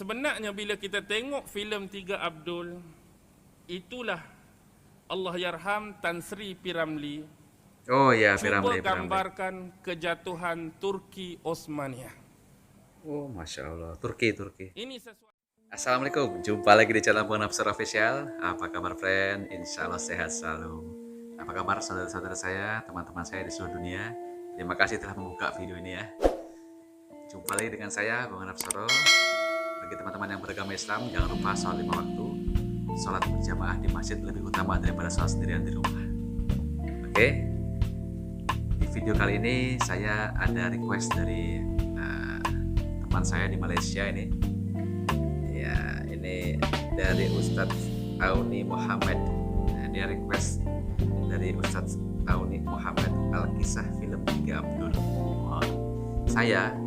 Sebenarnya bila kita tengok filem Tiga Abdul, itulah Allah Yarham Tan Sri Piramli Oh ya, cuba Piramli, Piramli. gambarkan kejatuhan Turki Osmania. Oh, Masya Allah. Turki, Turki. Ini sesuatu Assalamualaikum, jumpa lagi di channel Penafsir Official. Apa kabar friend? Insya Allah sehat selalu. Apa kabar saudara-saudara saya, teman-teman saya di seluruh dunia? Terima kasih telah membuka video ini ya. Jumpa lagi dengan saya, Bang Nafsoro. Bagi teman-teman yang beragama Islam, jangan lupa sholat lima waktu. Sholat berjamaah di masjid lebih utama daripada sholat sendirian di rumah. Oke, di video kali ini saya ada request dari eh, teman saya di Malaysia ini ya ini dari Ustadz Auni Muhammad nah, dia request dari Ustadz Auni Muhammad Al-Kisah film Tiga Abdul Wah, saya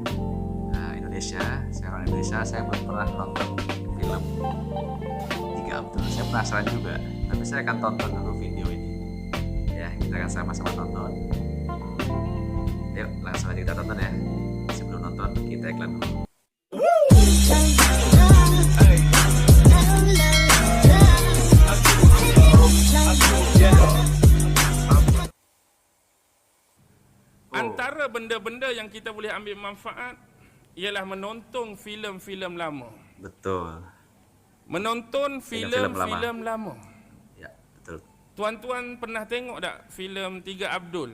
Indonesia saya orang Indonesia saya belum pernah nonton film. Tiga Abdul saya penasaran juga. Tapi saya akan tonton dulu video ini. Ya kita akan sama-sama tonton. Yuk langsung aja kita tonton ya. Sebelum nonton kita iklan dulu. Antara benda-benda yang kita boleh ambil manfaat ialah menonton filem-filem lama. betul Menonton Filem-filem lama. ya betul Tuan-tuan pernah tengok tak filem Tiga Abdul?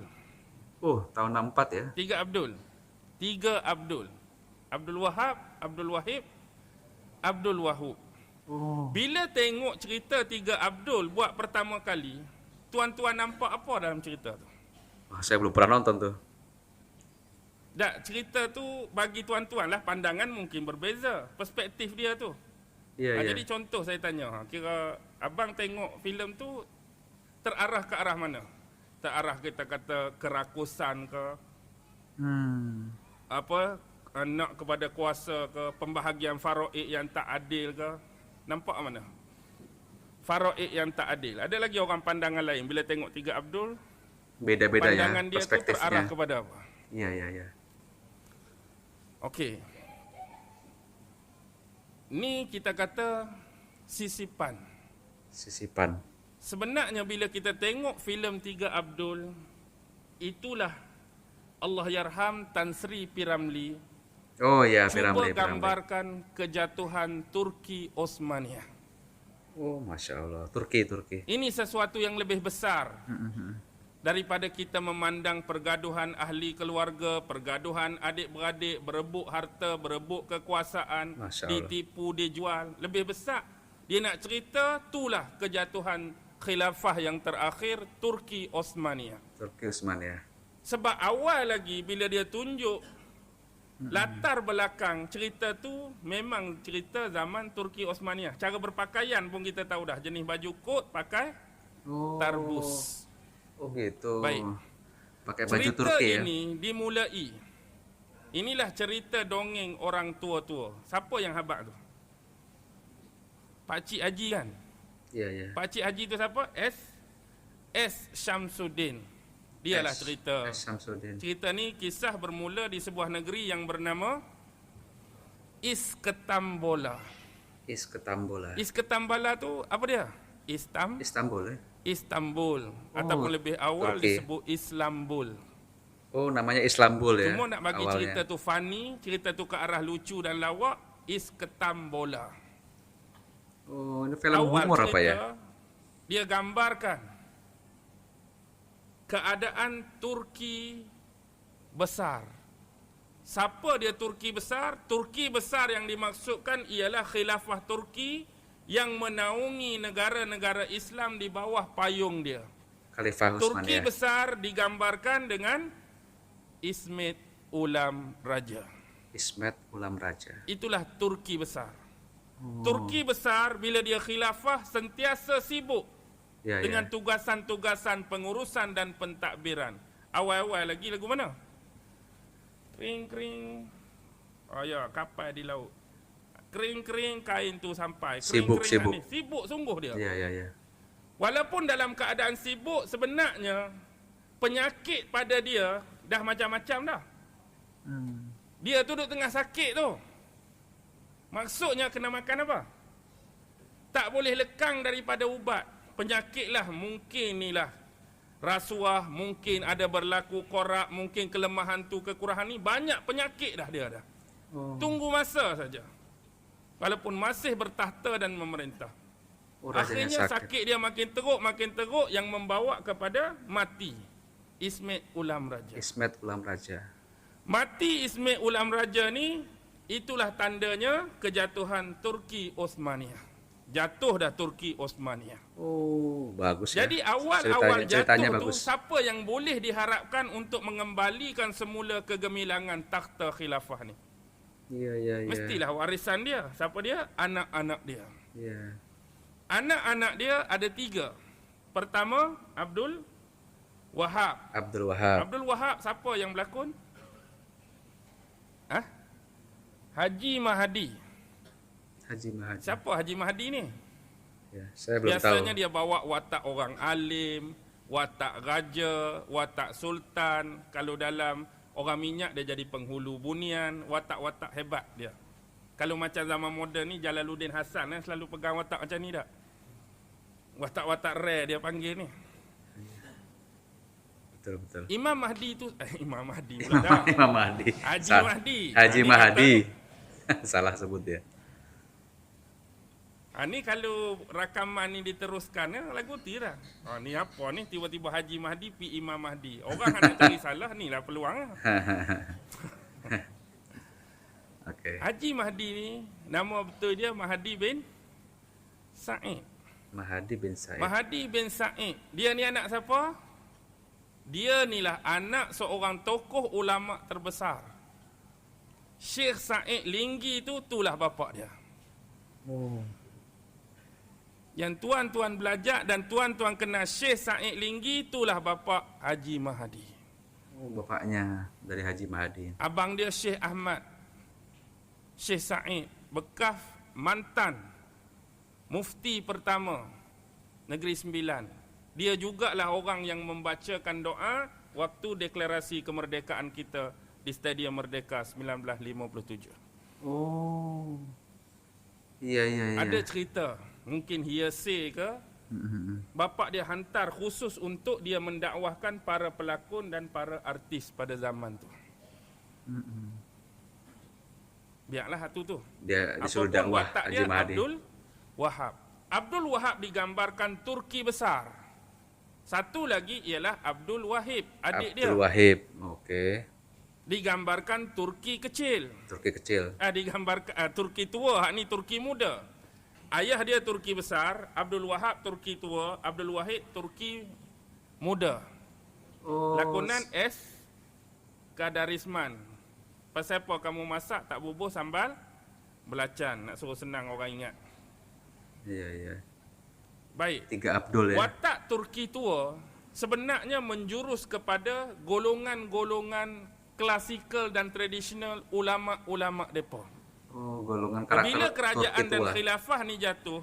Oh, tahun 64 ya? Tiga Abdul. Tiga Abdul. Abdul Wahab, Abdul Wahib, Abdul Wahub. Oh. Bila tengok cerita Tiga Abdul buat pertama kali, tuan-tuan nampak apa dalam cerita tu? Wah, saya belum pernah nonton tuh. Tak, cerita tu bagi tuan-tuan lah pandangan mungkin berbeza. Perspektif dia tu. Iya, Ha, iya. jadi contoh saya tanya, ha, kira abang tengok filem tu terarah ke arah mana? Terarah kita kata kerakusan ke, Hmm. apa uh, nak kepada kuasa ke pembahagian faraid yang tak adil ke nampak mana faraid yang tak adil ada lagi orang pandangan lain bila tengok tiga Abdul Beda-beda ya pandangan dia tu terarah kepada apa Iya, iya, iya. Okey ni kita kata sisipan Sisipan. sebenarnya bila kita tengok filem tiga Abdul itulah Allah Yarham Tan Sri Piramli Oh cuba Piramli, Piramli. gambarkan kejatuhan Turki Osmania. Oh, Masya Allah. Turki, Turki. Ini sesuatu yang lebih besar daripada kita memandang pergaduhan ahli keluarga, pergaduhan adik-beradik, berebut harta, berebut kekuasaan, ditipu, dijual. Lebih besar. Dia nak cerita, itulah kejatuhan khilafah yang terakhir Turki Osmania. Turki Usman ya. Sebab awal lagi bila dia tunjuk latar belakang cerita tu memang cerita zaman Turki Osmania. Cara berpakaian pun kita tahu dah. Jenis baju kot pakai Oh. tarbus. Oh gitu. Baik. Pakai baju Cerita Turki ya. ini dimulai. Inilah cerita dongeng orang tua-tua. Siapa yang habaq tu? Pak Cik Haji kan? Iya, iya. Pak Cik Haji tu siapa? S. S. Syamsuddin. Dialah S- cerita. S. Samsudin. Cerita ni kisah bermula di sebuah negeri yang bernama Isketambola. Is Ketambola. Isketambola tu apa dia? Istam, Istanbul ya. Istanbul ataupun lebih awal Turki. disebut Islambul. Oh, namanya Islambul ya. Cuma nak bagi awalnya. cerita tu funny, cerita tu ke arah lucu dan lawak, Isketambola. Oh, ini film humor apa ya? Dia gambarkan keadaan Turki besar. Siapa dia Turki besar? Turki besar yang dimaksudkan ialah khilafah Turki yang menaungi negara-negara Islam di bawah payung dia. Khalifah Utsman Turki ya. besar digambarkan dengan Ismet Ulam Raja. Ismet Ulam Raja. Itulah Turki besar. Turki besar bila dia khilafah sentiasa sibuk Ya, dengan ya. tugasan-tugasan pengurusan dan pentadbiran. Awal-awal lagi lagu mana? Kring kring. Oh ya, kapal di laut. Kring kring kain tu sampai. Sibuk, sibuk. Ni. Sibuk sungguh dia. Iya, iya, iya. Walaupun dalam keadaan sibuk sebenarnya penyakit pada dia dah macam-macam dah. Hmm. Dia tu duduk tengah sakit tu. Maksudnya kena makan apa? Tak boleh lekang daripada ubat. Penyakitlah mungkin inilah rasuah, mungkin ada berlaku korak, mungkin kelemahan tu kekurahan ni banyak penyakit dah dia dah. Oh, Tunggu masa saja. Walaupun masih bertahta dan memerintah. oh rasanya Akhirnya sakit. sakit dia makin teruk, makin teruk yang membawa kepada mati. Ismet Ulam Raja. Ismet Ulam Raja. Mati Ismet Ulam Raja ni itulah tandanya kejatuhan Turki Osmania. Jatuh dah Turki Osmania. Oh, bagus Jadi ya. awal-awal Ceritanya- ceritanya jatuh tu bagus. siapa yang boleh diharapkan untuk mengembalikan semula kegemilangan takhta khilafah ni? Iya, iya, iya. Mestilah warisan dia. Siapa dia? Anak-anak dia. Iya. Anak-anak dia ada tiga. Pertama, Abdul Wahab. Abdul Wahab. Abdul Wahab siapa yang berlakon? Hah? Haji Mahdi. Haji Mahathir. Siapa Haji Mahdi ni? Ya, saya belum Biasanya tahu. dia bawa watak orang alim, watak raja, watak sultan. Kalau dalam orang minyak dia jadi penghulu bunian, watak-watak hebat dia. Kalau macam zaman moden ni Jalaluddin Hasan eh, selalu pegang watak macam ni tak? Watak-watak rare dia panggil ni. Betul, betul. Imam Mahdi tu eh, Imam Mahdi pula dah. Imam Mahdi. Haji Mahdi. Haji Mahdi Mahdi. Salah sebut dia. Ha, ni kalau rakaman ni diteruskan ya, lagu tira. Ha, ni apa ni tiba-tiba Haji Mahdi pi Imam Mahdi. Orang nak cari salah ni lah peluang. lah. Okey. Haji Mahdi ni nama betul dia Mahdi bin Sa'id. Mahdi bin Said. Mahdi bin Sa'id. Dia ni anak siapa? Dia ni lah anak seorang tokoh ulama terbesar. Syekh Sa'id Linggi tu itulah bapak dia. Oh. Yang tuan-tuan belajar dan tuan-tuan kenal Syekh Sa'id Linggi itulah bapa Haji Mahdi. oh, bapaknya dari Haji Mahdi. Abang dia Syekh Ahmad. Syekh Sa'id bekas mantan mufti pertama Negeri Sembilan. Dia jugalah orang yang membacakan doa waktu deklarasi kemerdekaan kita di Stadium Merdeka 1957. Oh. Iya, iya, iya. Ada cerita, mungkin hearsay ke. Bapak dia hantar khusus untuk dia mendakwahkan para pelakon dan para artis pada zaman tu. Biarlah satu tu. Dia disuruh dakwah dia. Abdul Wahab. Abdul Wahab digambarkan Turki besar. Satu lagi ialah Abdul Wahib, adik dia. Abdul Wahib. Oke. Digambarkan Turki kecil. Turki kecil. Ah digambarkan ah, Turki tua, hak ni Turki muda. Ayah dia Turki besar, Abdul Wahab Turki tua, Abdul Wahid Turki muda. Oh. Lakonan S Kadarisman. Pasal apa kamu masak tak bubuh sambal belacan nak suruh senang orang ingat. Iya, iya. Baik. Tiga Abdul ya. Watak Turki tua sebenarnya menjurus kepada golongan-golongan klasikal dan tradisional ulama-ulama depa. Oh, golongan karakter Apabila kerajaan dan khilafah ni jatuh,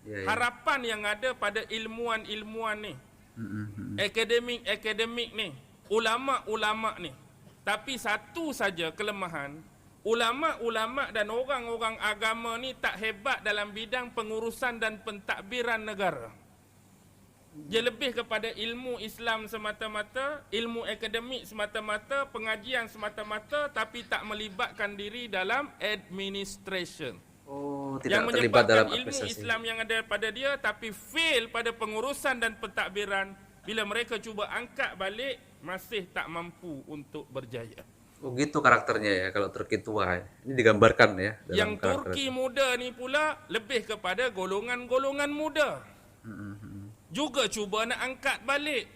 Iya, iya. harapan yang ada pada ilmuwan-ilmuwan ni, mm-mm. akademik-akademik ni, ulama-ulama ni. Tapi satu saja kelemahan, ulama-ulama dan orang-orang agama ni tak hebat dalam bidang pengurusan dan pentadbiran negara. Dia lebih kepada ilmu Islam semata-mata, ilmu akademik semata-mata, pengajian semata-mata tapi tak melibatkan diri dalam administration Oh, yang tidak terlibat dalam menyebabkan ilmu administrasi. Islam yang ada pada dia tapi fail pada pengurusan dan pentadbiran bila mereka cuba angkat balik masih tak mampu untuk berjaya. Oh, gitu karakternya ya kalau Turki tua. Ini digambarkan ya dalam yang karakter. Turki muda ni pula lebih kepada golongan-golongan muda. Mm-mm. Juga cuba nak angkat balik.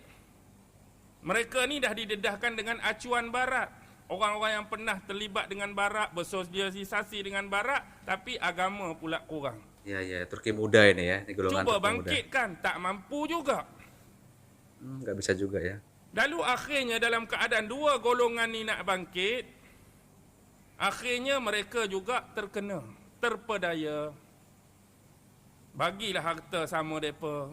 Mereka ni dah didedahkan dengan acuan barat. Orang-orang yang pernah terlibat dengan barat, bersosialisasi dengan barat tapi agama pula kurang. Iya, iya, Turki muda ini ya, ini golongan Cuba Turki muda. bangkitkan, tak mampu juga. Hmm, nggak bisa juga ya. Lalu akhirnya dalam keadaan dua golongan ni nak bangkit, akhirnya mereka juga terkena, terpedaya. Bagilah harta sama mereka.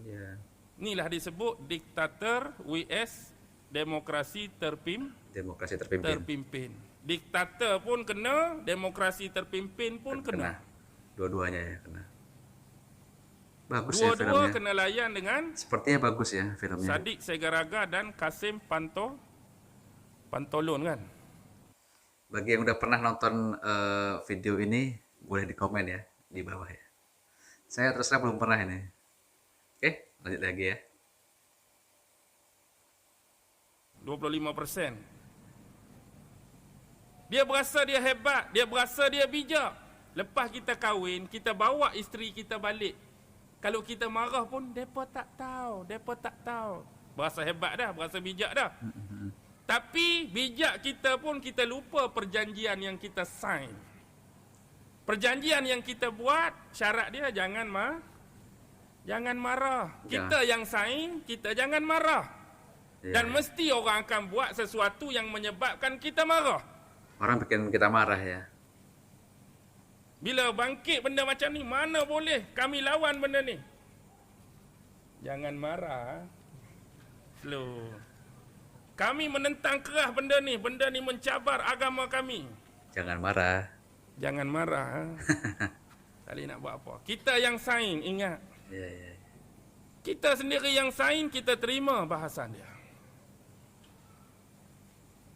Iya. Inilah disebut diktator vs demokrasi terpim, Demokrasi terpimpin. terpimpin. Diktator pun kena, demokrasi terpimpin pun kena. Dua-duanya ya kena. Bagus ya Dua-dua filmnya. kena layan dengan Sepertinya bagus ya filmnya. Sadik Segaraga dan Kasim Panto Pantolon kan. Bagi yang udah pernah nonton eh, video ini, boleh di komen ya di bawah ya. Saya terus terang belum pernah ini. Oke, lanjut lagi ya. 25%. Dia berasa dia hebat, dia berasa dia bijak. Lepas kita kahwin, kita bawa isteri kita balik. Kalau kita marah pun, mereka tak tahu, mereka tak tahu. Berasa hebat dah, berasa bijak dah. Tapi bijak kita pun kita lupa perjanjian yang kita sign. Perjanjian yang kita buat, syarat dia jangan ma jangan marah. Kita yang sign, kita jangan marah. Ya, Dan mesti orang akan buat sesuatu yang menyebabkan kita marah. Orang bikin kita marah ya. Bila bangkit benda macam ni, mana boleh kami lawan benda ni. Jangan marah. Slow. Kami menentang keras benda ni. Benda ni mencabar agama kami. Jangan marah. Jangan marah. tak boleh nak buat apa. Kita yang sign, ingat. Ya, ya. ya. Kita sendiri yang sign, kita terima bahasan dia.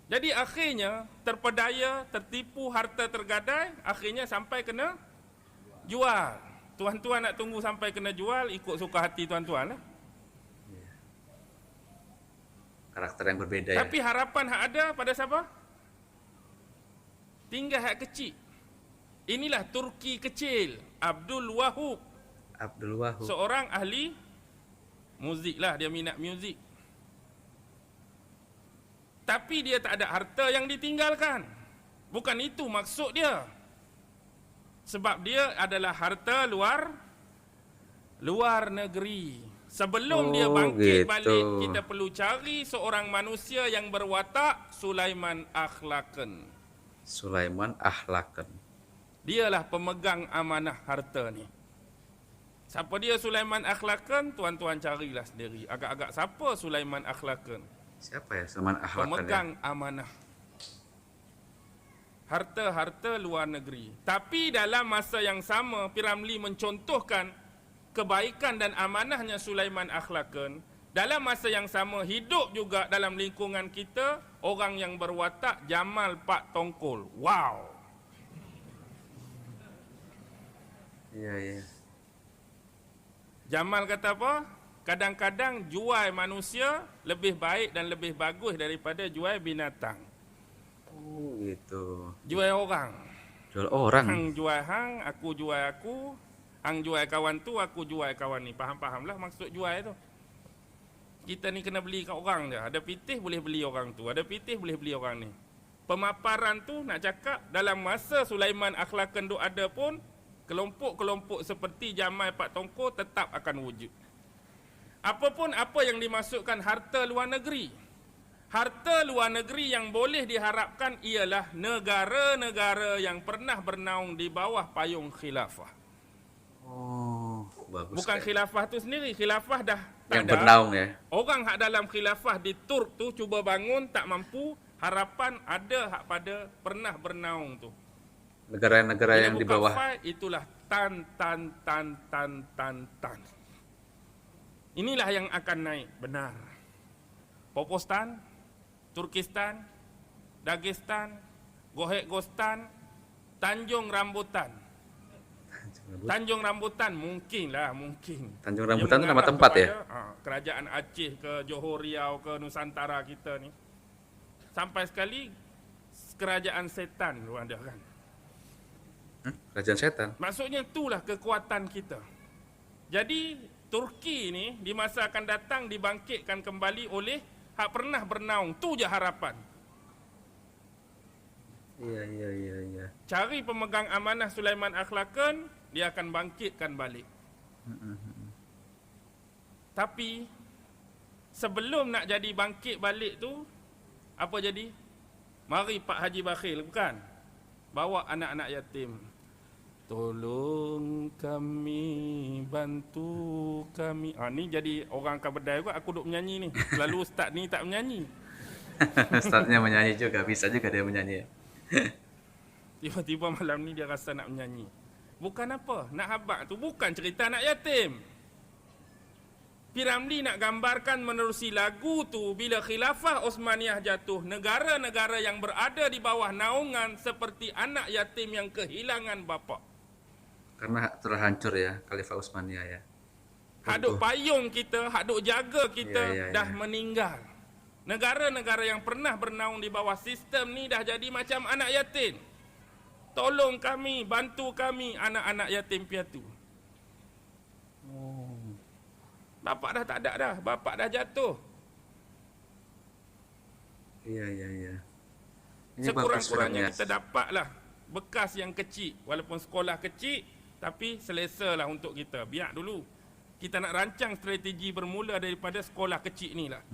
Jadi akhirnya terpedaya, tertipu, harta tergadai, akhirnya sampai kena jual. Tuan-tuan nak tunggu sampai kena jual, ikut suka hati tuan-tuan lah. Karakter yang berbeda ya. Tapi harapan hak ada pada siapa? Tinggal hak kecil. Inilah Turki kecil, Abdul Wahub. Abdul Wahab. Seorang ahli muzik lah, dia minat muzik. Tapi dia tak ada harta yang ditinggalkan. Bukan itu maksud dia. Sebab dia adalah harta luar luar negeri. Sebelum Oh, dia bangkit gitu. balik, kita perlu cari seorang manusia yang berwatak Sulaiman Akhlaken. Sulaiman Ahlaken. Dialah pemegang amanah harta ni. Siapa dia Sulaiman Akhlaken? Tuan-tuan carilah sendiri. Agak-agak siapa Sulaiman Akhlaken? Siapa ya Sulaiman Ahlaken ya? Pemegang amanah. Harta-harta luar negeri. Tapi dalam masa yang sama, Piramli mencontohkan kebaikan dan amanahnya Sulaiman Akhlaken. Dalam masa yang sama, hidup juga dalam lingkungan kita, orang yang berwatak Jamal Pak Tongkol. Wow! Iya, iya. Jamal kata apa? Kadang-kadang jual manusia lebih baik dan lebih bagus daripada jual binatang. Oh, gitu. Jual orang. Jual orang. Hang jual hang, aku jual aku. Hang jual kawan tu, aku jual kawan ni. Faham-faham lah maksud jual tu. Kita ni kena beli kat orang je. Ada pitih boleh beli orang tu. Ada pitih boleh beli orang ni. Pemaparan tu nak cakap dalam masa Sulaiman Akhlakan duk ada pun kelompok-kelompok seperti Jamal Pak Tongko tetap akan wujud. Apapun apa yang dimasukkan harta luar negeri. Harta luar negeri yang boleh diharapkan ialah negara-negara yang pernah bernaung di bawah payung khilafah. Oh, bagus. Bukan sekali. khilafah tu sendiri, khilafah dah tak yang ada. bernaung ya. Orang hak dalam khilafah di Turk tu cuba bangun tak mampu, harapan ada hak pada pernah bernaung tu. Negara-negara yang di bawah. file, itulah tan tan tan tan tan tan. Inilah yang akan naik benar. Popostan, Turkistan, Dagestan, Gohek-Gostan, Tanjung Rambutan. Tanjung Rambutan mungkinlah mungkin. Tanjung Rambutan itu nama tempat ya? ha, kerajaan Aceh ke Johor Riau ke Nusantara kita ni. Sampai sekali kerajaan setan lu ada kan. Hmm? Kerajaan setan. Maksudnya itulah kekuatan kita. Jadi Turki ni di masa akan datang dibangkitkan kembali oleh hak pernah bernaung. Tu je harapan. Iya, iya, iya, iya. Cari pemegang amanah Sulaiman Akhlaken, dia akan bangkitkan balik. Tapi sebelum nak jadi bangkit balik tu apa jadi? Mari Pak Haji Bakhil bukan? Bawa anak-anak yatim. Tolong kami, bantu kami. Ah ni jadi orang kabedai juga aku duk menyanyi ni. Lalu ustaz ni tak menyanyi. Ustaznya menyanyi juga, bisa juga dia menyanyi. Tiba-tiba malam ni dia rasa nak menyanyi. Bukan apa, nak habak tu bukan cerita anak yatim. Piramli nak gambarkan menerusi lagu tu bila khilafah Osmaniyah jatuh, negara-negara yang berada di bawah naungan seperti anak yatim yang kehilangan bapa. Karena terhancur ya Khalifah Utsmaniyah ya. Hak duk payung kita, hak duk jaga kita Ya, ya, ya. dah meninggal. Negara-negara yang pernah bernaung di bawah sistem ni dah jadi macam anak yatim. Tolong kami, bantu kami anak-anak yatim piatu. Oh. Bapak dah tak ada dah, bapak dah jatuh. Iya iya iya. Sekurang-kurangnya kita dapatlah bekas yang kecil. Walaupun sekolah kecil, tapi selesa lah untuk kita. Biar dulu. Kita nak rancang strategi bermula daripada sekolah kecil ni lah.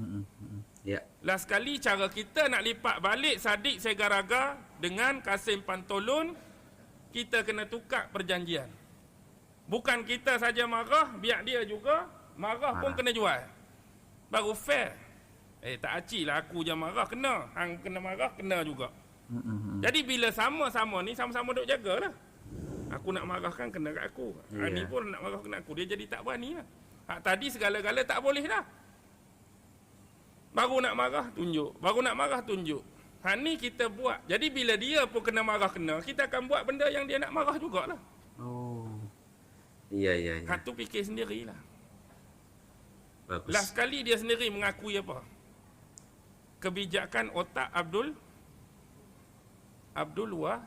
Ya. Last kali cara kita nak lipat balik Sadik Segaraga dengan Kasim Pantolun, kita kena tukar perjanjian. Bukan kita saja marah, biar dia juga marah pun kena jual. Baru fair. Eh tak acik lah aku je marah, kena. Hang kena marah, kena juga. Mm-mm. Jadi bila sama-sama ni, sama-sama duk jagalah. Aku nak marahkan kena kat aku. Ya. Yeah. Ni pun nak marah kena aku. Dia jadi tak berani lah. Hak tadi segala-gala tak boleh dah. Baru nak marah, tunjuk. Baru nak marah, tunjuk. Hak ni kita buat. Jadi bila dia pun kena marah kena, kita akan buat benda yang dia nak marah jugalah. Oh. Iya iya iya. Hak tu fikir sendirilah. Bagus. Last kali dia sendiri mengakui apa? Kebijakan otak Abdul Abdul Wah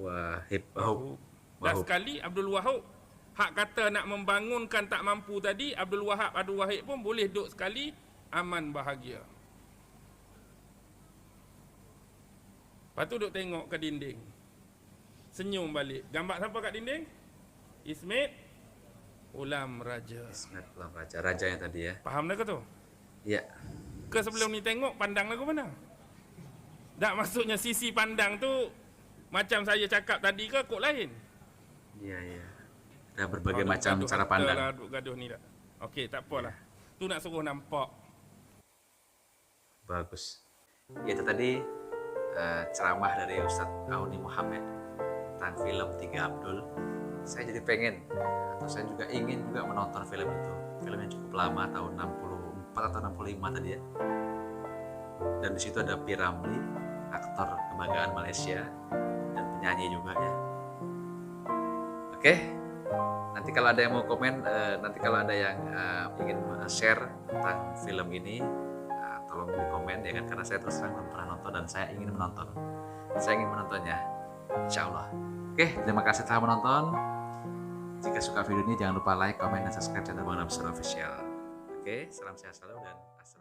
Wahib Wahub. Last Wahub. kali Abdul Wahab hak kata nak membangunkan tak mampu tadi Abdul Wahab Abdul Wahid pun boleh duduk sekali aman bahagia. Lepas tu duduk tengok ke dinding. Senyum balik. Gambar siapa kat dinding? Ismail Ulam Raja. Ismet Ulam Raja. Raja yang tadi ya. Faham dah ke tu? Iya. Ke sebelum ni tengok pandang lagu mana? Tak maksudnya sisi pandang tu macam saya cakap tadi ke kok lain? Iya iya. Ada berbagai Oh, macam gaduh cara pandang. Lah, duk gaduh ni tak. Okey, tak apalah. Tu nak suruh nampak. Bagus. Itu tadi eh, ceramah dari Ustadz Auni Muhammad tentang film Tiga Abdul. Saya jadi pengen atau saya juga ingin juga menonton film itu. Film yang cukup lama tahun 64 atau 65 tadi ya. Dan di situ ada Piramli, aktor kebanggaan Malaysia dan penyanyi juga ya. Oke, nanti kalau ada yang mau komen, eh, nanti kalau ada yang eh, ingin share tentang film ini, eh, tolong di komen ya kan karena saya terus terang belum pernah nonton dan saya ingin menonton. Saya ingin menontonnya, insya Allah. Oke, terima kasih telah menonton. Jika suka video ini jangan lupa like, komen, dan subscribe channel Bang Official. Oke, salam sehat selalu dan assalamualaikum.